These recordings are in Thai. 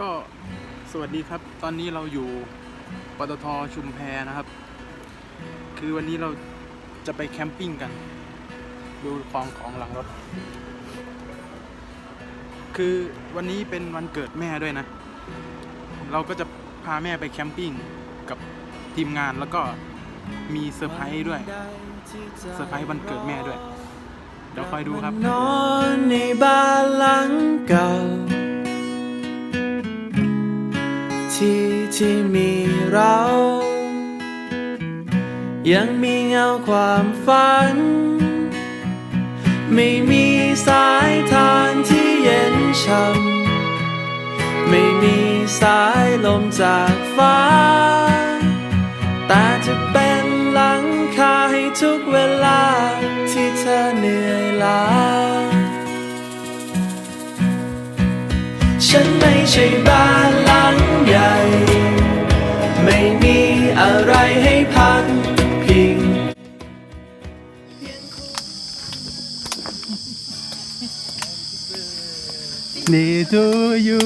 ก็สวัสดีครับ ตอนนี้เราอยู่ปตทชุมแพนะครับ คือวันนี้เราจะไปแคมปิ้งกัน ดูของของหลังรถ คือวันนี้เป็นวันเกิดแม่ด้วยนะ เราก็จะพาแม่ไปแคมปิ้งกับทีมงานแล้วก็มีเซอร์ไพรส์ด้วยเซอร์ไพรส์วันเกิดแม่ด้วย เดี๋ยวคอยดูครับ นอนในบ้านหลังเก่า ที่ที่มีเรา ยังมีเงาความฝัน ไม่มีสายทานที่เย็นช่ำไม่มีสายลมจากฟ้า แต่จะเป็นหลังคาให้ทุกเวลาที่เธอเหนื่อยล้าฉันไม่ใช่บ้า อะไรให้พักพิง Day to you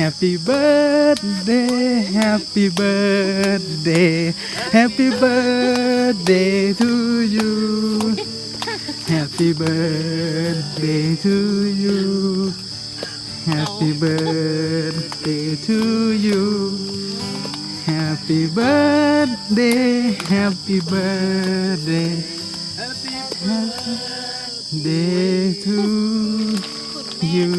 Happy birthday Happy birthday Happy birthday to you Happy birthday to you Happy birthday Happy birthday Happy birthday Day to you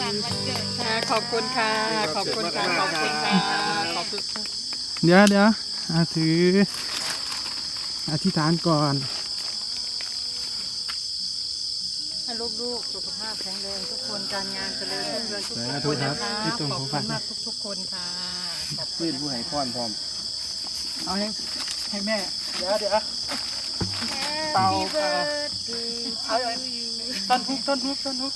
สันวันเกิดค่ะขอบคุณค่ะ ขอบคุณค่ะ ขอบคุณค่ะ ขอบคุณค่ะ เดี๋ยวเดี๋ยวอาถืออธิษฐานก่อน ให้ลูกๆสุขภาพแข็งแรงทุกคนการงานเจริญรุ่งเรืองทุกสาธุคนครันะบคะที่ตรงขขออบงคุฝัณนมากทุกๆคนค่ะขอบคุพื้ณนผู้ให้พรพร้อมเอาให้ให้แม่ เดี๋ยวเดี๋ยว เป่าเป่า เอาเลยต้นฮุกต้นฮุกต้นฮุก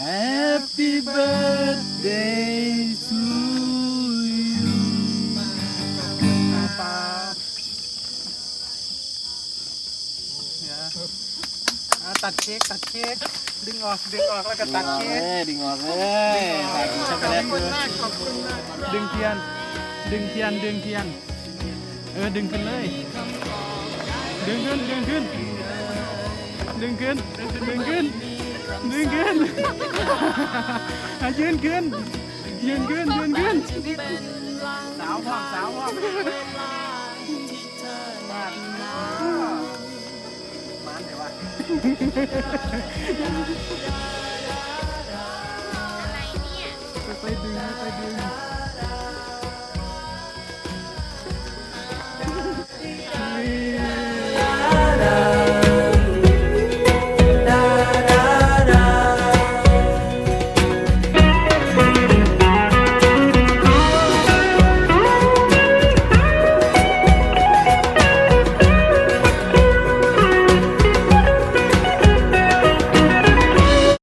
Happy birthday to you เป่าเดี๋ยว อะตัดเค้กตัดเค้กดึงออกดึงออกแล้วก็ตัดเค้กดึงออกเลยใส่ช็อกโกแลตขอบเลคุณยมากขอบคุณมากดึงเทียน ดึงเทียนดึงเทียน เออดึงขึ้นเลย ดึงขึ้นดึงขึ้น ดึงขึ้นดึงขึ้นดึงขึ้นอะยืนขึ้นยืนขึ้นยืนขึ้นสาวพร้อมสาวพร้อ อะไรเนี่ย ไปไปดึงไปดึง